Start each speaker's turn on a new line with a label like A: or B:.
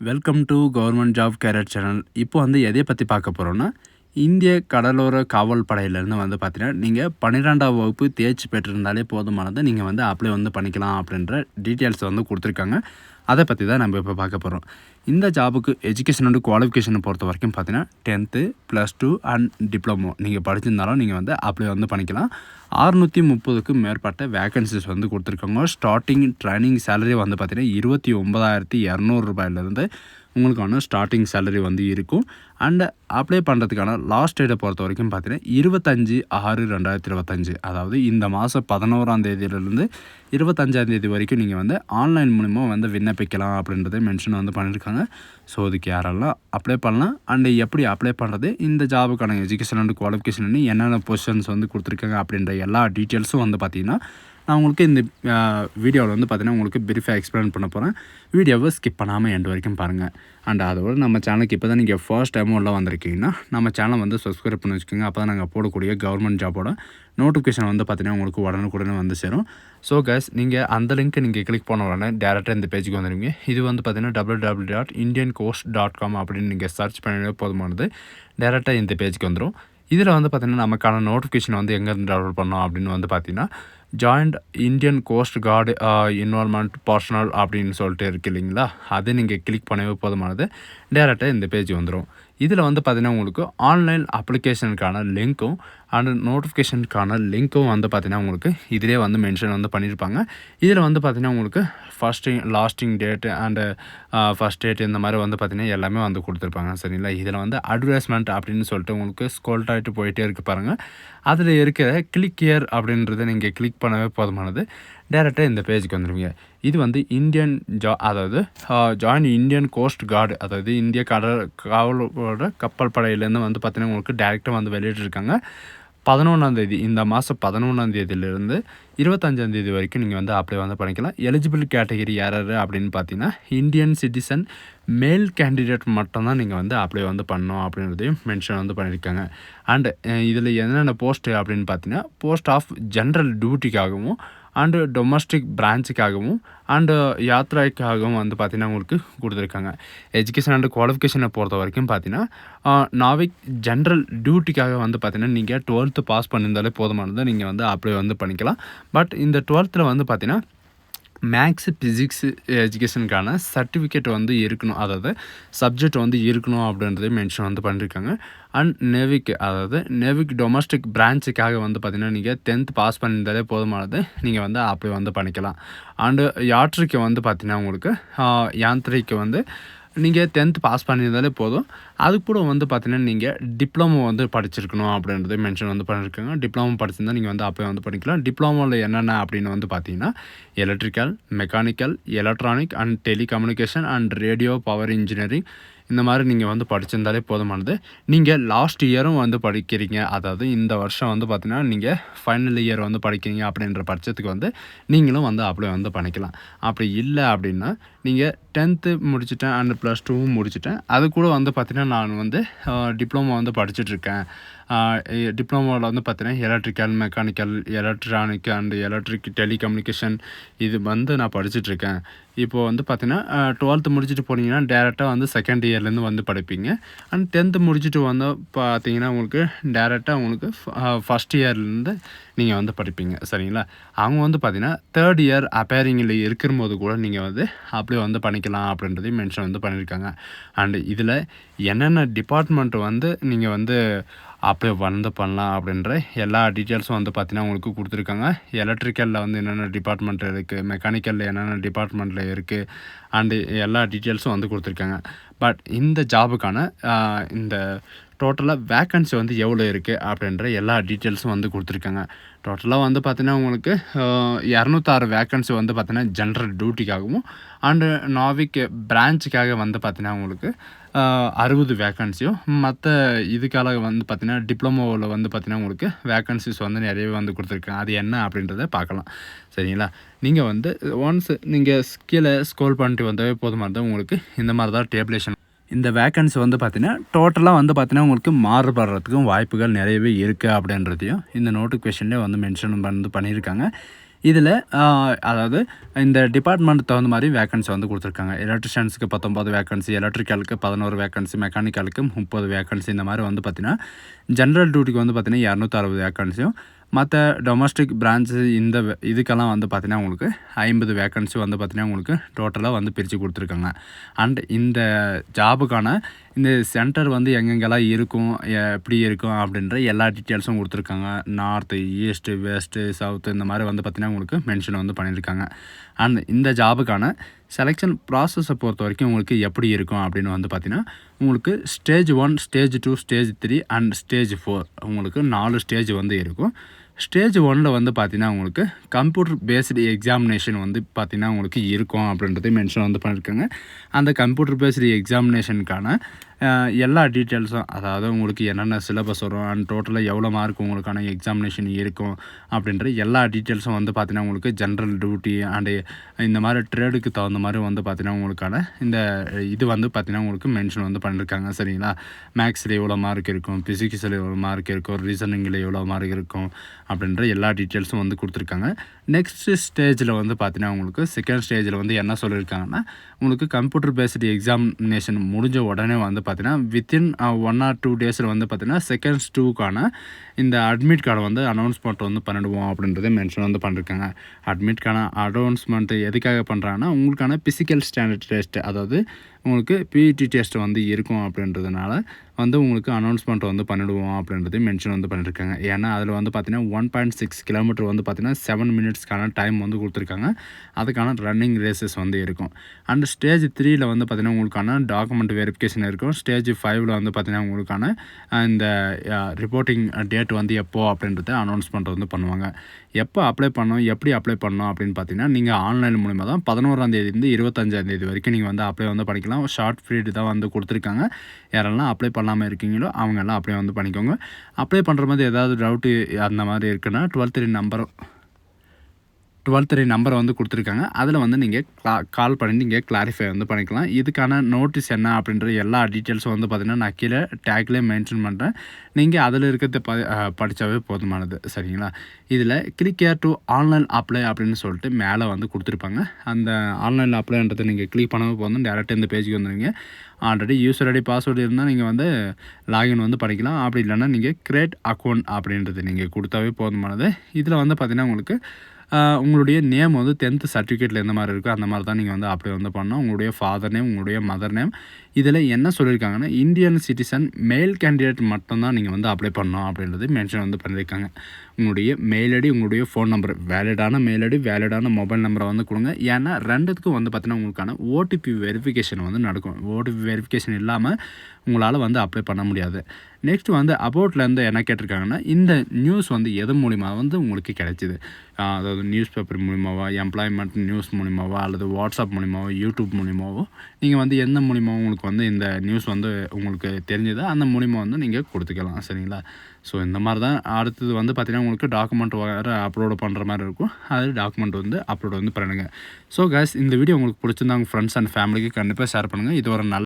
A: Welcome to government job career channel இப்போ வந்து எதை பற்றி பார்க்க போகிறோன்னா இந்திய கடலோர காவல் படையிலேருந்து வந்து பார்த்தீங்கன்னா நீங்கள் பன்னிரெண்டாம் வகுப்பு தேர்ச்சி பெற்றிருந்தாலே போதுமானதை நீங்கள் வந்து அப்ளை வந்து பண்ணிக்கலாம் அப்படின்ற டீட்டெயில்ஸ் வந்து கொடுத்துருக்காங்க. அதை பற்றி தான் நம்ம இப்போ பார்க்க போகிறோம் இந்த ஜாபுக்கு எஜுகேஷன் அண்ட் குவாலிஃபிகேஷனை பொறுத்த வரைக்கும் பார்த்தீங்கன்னா tenth plus two and diploma நீங்கள் படிச்சிருந்தாலும் நீங்கள் வந்து அப்ளை வந்து பண்ணிக்கலாம். அறுநூற்றி முப்பதுக்கும் மேற்பட்ட வேகன்சிஸ் வந்து கொடுத்துருக்காங்க. ஸ்டார்டிங் ட்ரைனிங் சேலரி வந்து பார்த்தீங்கன்னா இருபத்தி ஒன்பதாயிரத்தி இரநூறுபாயிலேருந்து உங்களுக்கான ஸ்டார்டிங் சேலரி வந்து இருக்கும். அண்ட் அப்ளை பண்ணுறதுக்கான லாஸ்ட் டேட்டை பொறுத்த வரைக்கும் பார்த்தீங்கன்னா இருபத்தஞ்சி ஆறு ரெண்டாயிரத்தி இருபத்தஞ்சி அதாவது இந்த மாதம் பதினோராம் தேதியிலேருந்து இருபத்தஞ்சாம் தேதி வரைக்கும் நீங்கள் வந்து ஆன்லைன் மூலிமா வந்து விண்ணப்பிக்கலாம் அப்படின்றத மென்ஷன் வந்து பண்ணியிருக்காங்க ஸோ அதுக்கு யாரெல்லாம் அப்ளை பண்ணலாம்? அண்ட் எப்படி அப்ளை பண்ணுறது இந்த ஜாபுக்கான எஜுகேஷன் அண்ட் குவாலிஃபிகேஷன் என்னென்ன பொசிஷன்ஸ் வந்து கொடுத்துருக்காங்க அப்படின்ற எல்லா டீட்டெயில்ஸும் வந்து பார்த்திங்கன்னா நான் உங்களுக்கு இந்த வீடியோவில் வந்து பார்த்தீங்கன்னா உங்களுக்கு பிரீஃபாக எக்ஸ்பிளைன் பண்ண போகிறேன் வீடியோவை ஸ்கிப் பண்ணாமல் எண்டு வரைக்கும் பாருங்கள் அண்ட் அதோட நம்ம சேனலுக்கு இப்போ தான் நீங்கள் ஃபர்ஸ்ட் டைம் உள்ள வந்திருக்கீங்கன்னா நம்ம சேனலை வந்து சப்ஸ்கிரைப் பண்ணி வச்சுக்கோங்க. அப்போ தான் நாங்கள் போடக்கூடிய கவர்மெண்ட் ஜாபோட நோட்டிஃபிகேஷன் வந்து பார்த்தீங்கன்னா உங்களுக்கு உடனுக்குடனே வந்து சேரும். ஸோ கேஸ் நீங்கள் அந்த லிங்க்கை நீங்கள் கிளிக் பண்ண உடனே டேரெக்டாக இந்த பேஜுக்கு வந்துடுவீங்க இது வந்து பார்த்தீங்கன்னா W W dot Indian course dot com அப்படின்னு நீங்கள் சர்ச் பண்ணி போதுமானது. டேரெக்டாக இந்த பேஜுக்கு வந்துடும் இதில் வந்து பார்த்திங்கன்னா நமக்கான நோட்டிஃபிகேஷன் வந்து எங்கேருந்து டவுன்லோட் பண்ணோம் அப்படின்னு வந்து பார்த்திங்கன்னா joint Indian coast card involvement personnel அப்படின்னு சொல்லிட்டு இருக்கு இல்லைங்களா? அதை நீங்கள் கிளிக் பண்ணவே போதுமானது. டேரெக்டாக இந்த பேஜ் வந்துடும் இதில் வந்து பார்த்திங்கன்னா உங்களுக்கு ஆன்லைன் அப்ளிகேஷனுக்கான லிங்க்கும் அண்ட் நோட்டிஃபிகேஷனுக்கான லிங்க்கும் வந்து பார்த்திங்கன்னா உங்களுக்கு இதிலே வந்து மென்ஷன் வந்து பண்ணியிருப்பாங்க. இதில் வந்து பார்த்திங்கன்னா உங்களுக்கு fasting lasting date and first date இந்த மாதிரி வந்து பார்த்திங்கன்னா எல்லாமே வந்து கொடுத்துருப்பாங்க. சரிங்களா? இதில் வந்து அட்வர்டைஸ்மெண்ட் அப்படின்னு சொல்லிட்டு உங்களுக்கு ஸ்கோல்ட் ஆகிட்டு போயிட்டே இருக்கு பாருங்கள் அதில் இருக்கிற கிளிக் இயர் அப்படின்றத நீங்கள் கிளிக் பண்ணவே போதுமானது. டேரெக்டாக இந்த பேஜுக்கு வந்துடுவீங்க இது வந்து இந்தியன் ஜா அதாவது ஜாயின் இந்தியன் கோஸ்ட் கார்டு அதாவது இந்திய கடல் காவலோட கப்பல் படையிலேருந்து வந்து பார்த்தீங்கன்னா உங்களுக்கு டேரெக்டாக வந்து வெளியிட்டிருக்காங்க. பதினொன்றாந்தேதி இந்த மாதம் பதினொன்றாந்தேதியிலேருந்து இருபத்தஞ்சாந்தேதி வரைக்கும் நீங்கள் வந்து அப்ளை வந்து பண்ணிக்கலாம். எலிஜிபிள் கேட்டகரி யார் யார் அப்படின்னு பார்த்தீங்கன்னா இந்தியன் சிட்டிசன் மேல் கேண்டிடேட் மட்டும்தான் நீங்கள் வந்து அப்ளை வந்து பண்ணணும் அப்படின்றதையும் மென்ஷன் வந்து பண்ணியிருக்காங்க. அண்டு இதில் என்னென்ன போஸ்ட்டு அப்படின்னு பார்த்தீங்கன்னா போஸ்ட் ஆஃப் ஜென்ரல் டியூட்டிக்காகவும் அண்டு டொமஸ்டிக் பிரான்ச்சுக்காகவும் அண்டு யாத்ராய்க்காகவும் வந்து பார்த்திங்கன்னா உங்களுக்கு கொடுத்துருக்காங்க. எஜுகேஷன் அண்டு குவாலிஃபிகேஷனை பொறுத்த வரைக்கும் பார்த்தீங்கன்னா நாவிக் ஜென்ரல் டியூட்டிக்காக வந்து பார்த்திங்கன்னா நீங்கள் டுவெல்த்து பாஸ் பண்ணியிருந்தாலே போதுமானதை நீங்கள் வந்து அப்ளை வந்து பண்ணிக்கலாம். பட் இந்த டுவெல்த்தில் வந்து பார்த்திங்கன்னா மேக்ஸு ஃபிசிக்ஸு எஜுகேஷனுக்கான சர்டிஃபிகேட் வந்து இருக்கணும். அதாவது சப்ஜெக்ட் வந்து இருக்கணும் அப்படின்றத மென்ஷன் வந்து பண்ணியிருக்காங்க அண்ட் நெவிக் அதாவது நெவிக் டொமஸ்டிக் பிரான்ச்சுக்காக வந்து பார்த்திங்கன்னா நீங்கள் டென்த் பாஸ் பண்ணியிருந்தாலே போதுமானது. நீங்கள் வந்து அப்ளை வந்து பண்ணிக்கலாம். அண்டு யாட்ரிக்கு வந்து பார்த்திங்கன்னா உங்களுக்கு யாந்திரிக்கு வந்து நீங்கள் டென்த் பாஸ் பண்ணியிருந்தாலே போதும். அது கூட வந்து பார்த்தீங்கன்னா நீங்கள் டிப்ளமோ வந்து படிச்சிருக்கணும் அப்படின்றத மென்ஷன் வந்து பண்ணியிருக்காங்க டிப்ளமோ படிச்சிருந்தால் நீங்கள் வந்து அப்ளை வந்து பண்ணிக்கலாம். டிப்ளமோவில் என்னென்ன அப்படின்னு வந்து பார்த்தீங்கன்னா electrical mechanical electronic and telecommunication and radio power engineering இந்த மாதிரி நீங்கள் வந்து படிச்சிருந்தாலே போதுமானது. நீங்கள் லாஸ்ட் இயரும் வந்து படிக்கிறீங்க. அதாவது இந்த வருஷம் வந்து பார்த்தீங்கன்னா நீங்கள் ஃபைனல் இயர் வந்து படிக்கிறீங்க அப்படின்ற பட்சத்துக்கு வந்து நீங்களும் வந்து அப்ளை வந்து பண்ணிக்கலாம். அப்படி இல்லை அப்படின்னா நீங்கள் டென்த்து முடிச்சுட்டேன் அண்ட் ப்ளஸ் டூவும் முடிச்சுட்டேன். அது கூட வந்து பார்த்திங்கன்னா நான் வந்து டிப்ளமோ வந்து படிச்சுட்ருக்கேன் டிப்ளமோவில் வந்து பார்த்தீங்கன்னா electrical mechanical electronic and electric telecommunication இது வந்து நான் படிச்சுட்ருக்கேன். இப்போது வந்து பார்த்தீங்கன்னா டுவெல்த்து முடிச்சுட்டு போனீங்கன்னா டேரெக்டாக வந்து செகண்ட் இயர்லேருந்து வந்து படிப்பீங்க. அண்ட் டென்த்து முடிச்சுட்டு வந்து பார்த்தீங்கன்னா உங்களுக்கு டேரெக்டாக உங்களுக்கு ஃபஸ்ட் இயர்லேருந்து நீங்கள் வந்து படிப்பீங்க. சரிங்களா? அவங்க வந்து பார்த்தீங்கன்னா தேர்ட் இயர் அப்பேரிங்கில் இருக்கும்போது கூட நீங்கள் வந்து அப்படியே வந்து பண்ணிக்கலாம் அப்படின்றதையும் மென்ஷன் வந்து பண்ணியிருக்காங்க. அண்டு இதில் என்னென்ன டிபார்ட்மெண்ட் வந்து நீங்கள் வந்து அப்போ வந்து பண்ணலாம் அப்படின்ற எல்லா டீட்டெயில்ஸும் வந்து பார்த்திங்கன்னா உங்களுக்கு கொடுத்துருக்காங்க. எலக்ட்ரிக்கலில் வந்து என்னென்ன டிபார்ட்மெண்ட் இருக்குது மெக்கானிக்கலில் என்னென்ன டிபார்ட்மெண்ட்டில் இருக்குது அண்டு எல்லா டீட்டெயில்ஸும் வந்து கொடுத்துருக்காங்க. பட் இந்த ஜாபுக்கான இந்த டோட்டலாக வேக்கன்சி வந்து எவ்வளோ இருக்குது அப்படின்ற எல்லா டீட்டெயில்ஸும் வந்து கொடுத்துருக்காங்க. டோட்டலாக வந்து பார்த்திங்கன்னா உங்களுக்கு இரநூத்தாறு வேக்கன்சி வந்து பார்த்திங்கன்னா ஜென்ரல் டியூட்டிக்காகவும் அண்டு நாவிக் பிரான்ச்சுக்காக வந்து பார்த்திங்கன்னா உங்களுக்கு அறுபது வேக்கன்சியும் மற்ற இதுக்காக வந்து பார்த்திங்கன்னா டிப்ளமோவில் வந்து பார்த்திங்கன்னா உங்களுக்கு வேக்கன்சிஸ் வந்து நிறையவே வந்து கொடுத்துருக்காங்க. அது என்ன அப்படின்றத பார்க்கலாம். சரிங்களா? நீங்கள் வந்து ஒன்ஸ் நீங்கள் கீழே ஸ்கோல் பண்ணிட்டு வந்தாவே இருந்தால் உங்களுக்கு இந்த மாதிரி தான் டேபிளேஷன் இந்த வேக்கன்சி வந்து பார்த்தீங்கன்னா டோட்டலாக வந்து பார்த்திங்கன்னா உங்களுக்கு மாறுபடுறதுக்கும் வாய்ப்புகள் நிறையவே இருக்குது அப்படின்றதையும் இந்த நோட்டிஃபிகேஷன்லேயே வந்து மென்ஷன் வந்து பண்ணியிருக்காங்க. இதில் அதாவது இந்த டிபார்ட்மெண்ட் தகுந்த மாதிரி வேக்கன்சி வந்து கொடுத்துருக்காங்க. எலக்ட்ரிஷியன்ஸுக்கு பத்தொம்பது வேக்கன்சி எலக்ட்ரிக்கலுக்கு பதினோரு வேக்கன்சி மெக்கானிக்கலுக்கு முப்பது வேக்கன்சி இந்த மாதிரி வந்து பார்த்திங்கன்னா ஜென்ரல் டியூட்டிக்கு வந்து பார்த்திங்கன்னா இரநூத்தி அறுபது வேக்கன்சியும் மற்ற டொமஸ்டிக் பிரான்ச்சு இந்த இதுக்கெல்லாம் வந்து பார்த்திங்கன்னா உங்களுக்கு ஐம்பது வேக்கன்சி வந்து பார்த்திங்கன்னா உங்களுக்கு டோட்டலாக வந்து பிரித்து கொடுத்துருக்காங்க. அண்ட் இந்த ஜாபுக்கான இந்த சென்டர் வந்து எங்கெங்கெல்லாம் இருக்கும் எப்படி இருக்கும் அப்படின்ற எல்லா டீட்டெயில்ஸும் கொடுத்துருக்காங்க. நார்த்து ஈஸ்ட்டு வெஸ்ட்டு சவுத்து இந்த மாதிரி வந்து பார்த்திங்கன்னா உங்களுக்கு மென்ஷன் வந்து பண்ணியிருக்காங்க. அண்ட் இந்த ஜாபுக்கான செலெக்ஷன் ப்ராசஸை பொறுத்த வரைக்கும் உங்களுக்கு எப்படி இருக்கும் அப்படின்னு வந்து பார்த்தீங்கன்னா உங்களுக்கு stage one stage two stage three and stage four உங்களுக்கு நாலு ஸ்டேஜ் வந்து இருக்கும். ஸ்டேஜ் ஒன்னில் வந்து பார்த்தீங்கன்னா உங்களுக்கு கம்ப்யூட்டர் பேஸ்டு எக்ஸாமினேஷன் வந்து பார்த்தீங்கன்னா உங்களுக்கு இருக்கும் அப்படின்றது மென்ஷன் வந்து பண்ணியிருக்காங்க அந்த கம்ப்யூட்டர் பேஸ்டு எக்ஸாமினேஷனுக்கான எல்லா டீட்டெயில்ஸும் அதாவது உங்களுக்கு என்னென்ன சிலபஸ் வரும் அண்ட் டோட்டலாக எவ்வளோ மார்க் உங்களுக்கான எக்ஸாமினேஷன் இருக்கும் அப்படின்ற எல்லா டீட்டெயில்ஸும் வந்து பார்த்தீங்கன்னா உங்களுக்கு ஜென்ரல் டியூட்டி அண்டு இந்த மாதிரி ட்ரேடுக்கு தகுந்த மாதிரி வந்து பார்த்தீங்கன்னா உங்களுக்கான இந்த இது வந்து பார்த்தீங்கன்னா உங்களுக்கு மென்ஷன் வந்து பண்ணியிருக்காங்க சரிங்களா? மேக்ஸில் எவ்வளோ மார்க் இருக்கும் ஃபிசிக்ஸில் எவ்வளோ மார்க் இருக்கும் ரீசனிங்கில் எவ்வளோ மார்க் இருக்கும் அப்படின்ற எல்லா டீட்டெயில்ஸும் வந்து கொடுத்துருக்காங்க. நெக்ஸ்ட் ஸ்டேஜில் வந்து பார்த்தீங்கன்னா உங்களுக்கு செகண்ட் ஸ்டேஜில் வந்து என்ன சொல்லியிருக்காங்கன்னா உங்களுக்கு கம்ப்யூட்டர் பேஸ்டு எக்ஸாமினேஷன் முடிஞ்ச உடனே வந்து பார்த்தீங்கன்னா வித்தின் ஒன் ஆர் டூ டேஸில் வந்து பார்த்தீங்கன்னா செகண்ட்ஸ் டூக்கான இந்த அட்மிட் கார்டை வந்து அனௌன்ஸ்மெண்ட் வந்து பண்ணிடுவோம் அப்படின்றத மென்ஷன் வந்து பண்ணியிருக்காங்க அட்மிட்கான அனௌன்ஸ்மெண்ட் எதுக்காக பண்ணுறாங்கன்னா உங்களுக்கான ஃபிசிக்கல் ஸ்டாண்டர்ட் டெஸ்ட் அதாவது உங்களுக்கு பிஇடி டெஸ்ட் வந்து இருக்கும் அப்படின்றதுனால வந்து உங்களுக்கு அனௌன்ஸ்மெண்ட் வந்து பண்ணிடுவோம் அப்படின்றது மென்ஷன் வந்து பண்ணியிருக்காங்க ஏன்னா அதில் வந்து பார்த்திங்கன்னா ஒன் பாயிண்ட் சிக்ஸ் கிலோமீட்டர் வந்து பார்த்திங்கன்னா செவன் மினிட்ஸ்க்கான டைம் வந்து கொடுத்துருக்காங்க. அதுக்கான ரன்னிங் ரேசஸ் வந்து இருக்கும். அண்ட் ஸ்டேஜ் த்ரீயில் வந்து பார்த்தீங்கன்னா உங்களுக்கான டாக்குமெண்ட் வெரிஃபிகேஷன் இருக்கும். ஸ்டேஜ் ஃபைவ்ல வந்து பார்த்தீங்கன்னா உங்களுக்கான இந்த ரிப்போர்ட்டிங் டேட் வந்து எப்போ அப்படின்றத அனௌன்ஸ்மெண்ட் வந்து பண்ணுவாங்க. எப்போ அப்ளை பண்ணோம் எப்படி அப்ளை பண்ணோம் அப்படின்னு பார்த்தீங்கன்னா நீங்கள் ஆன்லைன் மூலிமா தான் பதினோராம் இருபத்தஞ்சாந்தேதி வரைக்கும் நீங்கள் வந்து அப்ளை வந்து பண்ணிக்கலாம் ஷார்ட் பீரியட் தான் வந்து கொடுத்துருக்காங்க. யாரெல்லாம் அப்ளை பண்ணாமல் இருக்கீங்களோ அவங்க எல்லாம் அப்ளை வந்து பண்ணிக்கோங்க. அப்ளை பண்ணுற மாதிரி ஏதாவது டவுட்டு அந்த மாதிரி இருக்குன்னா twelve three number twelve three நம்பரை வந்து கொடுத்துருக்காங்க. அதில் வந்து நீங்கள் க்ளா கால் பண்ணி நீங்கள் கிளாரிஃபை வந்து பண்ணிக்கலாம். இதுக்கான நோட்டீஸ் என்ன அப்படின்ற எல்லா டீட்டெயில்ஸும் வந்து பார்த்தீங்கன்னா நான் கீழே டேக்லேயே மென்ஷன் பண்ணுறேன் நீங்கள் அதில் இருக்கிறத ப படித்தாவே போதுமானது. சரிங்களா? இதில் clicker here to online apply அப்படின்னு சொல்லிட்டு மேலே வந்து கொடுத்துருப்பாங்க. அந்த ஆன்லைன் அப்ளைன்றதை நீங்கள் கிளிக் பண்ணவே போதும். டேரெக்டாக இந்த பேஜுக்கு வந்துடுங்க ஆல்ரெடி யூசர் ஐடி பாஸ்வேர்டு இருந்தால் நீங்கள் வந்து லாகின் வந்து பண்ணிக்கலாம். அப்படி இல்லைன்னா நீங்கள் க்ரியேட் அக்கௌண்ட் அப்படின்றது நீங்கள் கொடுத்தாவே போதுமானது. இதில் வந்து பார்த்திங்கன்னா உங்களுக்கு உங்களுடைய நேம் வந்து டென்த்து சர்டிஃபிகேட்டில் எந்த மாதிரி இருக்கோ அந்த மாதிரி தான் நீங்கள் வந்து அப்ளை வந்து பண்ணணும். உங்களுடைய ஃபாதர் நேம் உங்களுடைய மதர் நேம் இதில் என்ன சொல்லியிருக்காங்கன்னா இந்தியன் சிட்டிசன் மேல் கேண்டிடேட் மட்டும்தான் நீங்கள் வந்து அப்ளை பண்ணணும் அப்படின்றது மென்ஷன் வந்து பண்ணியிருக்காங்க. உங்களுடைய மெயில் ஐடி உங்களுடைய ஃபோன் நம்பர் வேலிடான மெயில் ஐடி வேலிடான மொபைல் நம்பரை வந்து கொடுங்க. ஏன்னா ரெண்டுத்துக்கும் வந்து பார்த்தீங்கன்னா உங்களுக்கான ஓடிபி வெரிஃபிகேஷன் வந்து நடக்கும். ஓடிபி வெரிஃபிகேஷன் இல்லாமல் உங்களால் வந்து அப்ளை பண்ண முடியாது. நெக்ஸ்ட் வந்து அபவுட்லேருந்து என்ன கேட்டிருக்காங்கன்னா இந்த நியூஸ் வந்து எது மூலிமா வந்து உங்களுக்கு கிடைச்சிது? அதாவது நியூஸ் பேப்பர் மூலிமாவா எம்ப்ளாய்மெண்ட் நியூஸ் மூலிமாவா அல்லது வாட்ஸ்அப் மூலிமாவோ யூடியூப் மூலிமாவோ நீங்கள் வந்து எந்த மூலிமாவோ உங்களுக்கு வந்து இந்த நியூஸ் வந்து உங்களுக்கு தெரிஞ்சதோ அந்த மூலிமா வந்து நீங்கள் கொடுத்துக்கலாம். சரிங்களா? ஸோ இந்த மாதிரி தான் அடுத்தது வந்து பார்த்திங்கன்னா உங்களுக்கு டாக்குமெண்ட் வேறு அப்லோடு பண்ணுற மாதிரி இருக்கும். அது டாக்குமெண்ட் வந்து அப்லோடு வந்து பண்ணுங்கள் ஸோ கேஸ் இந்த வீடியோ உங்களுக்கு பிடிச்சிருந்தா உங்கள் ஃப்ரெண்ட்ஸ் அண்ட் ஃபேமிலிக்கு கண்டிப்பாக ஷேர் பண்ணுங்கள் இது ஒரு நல்ல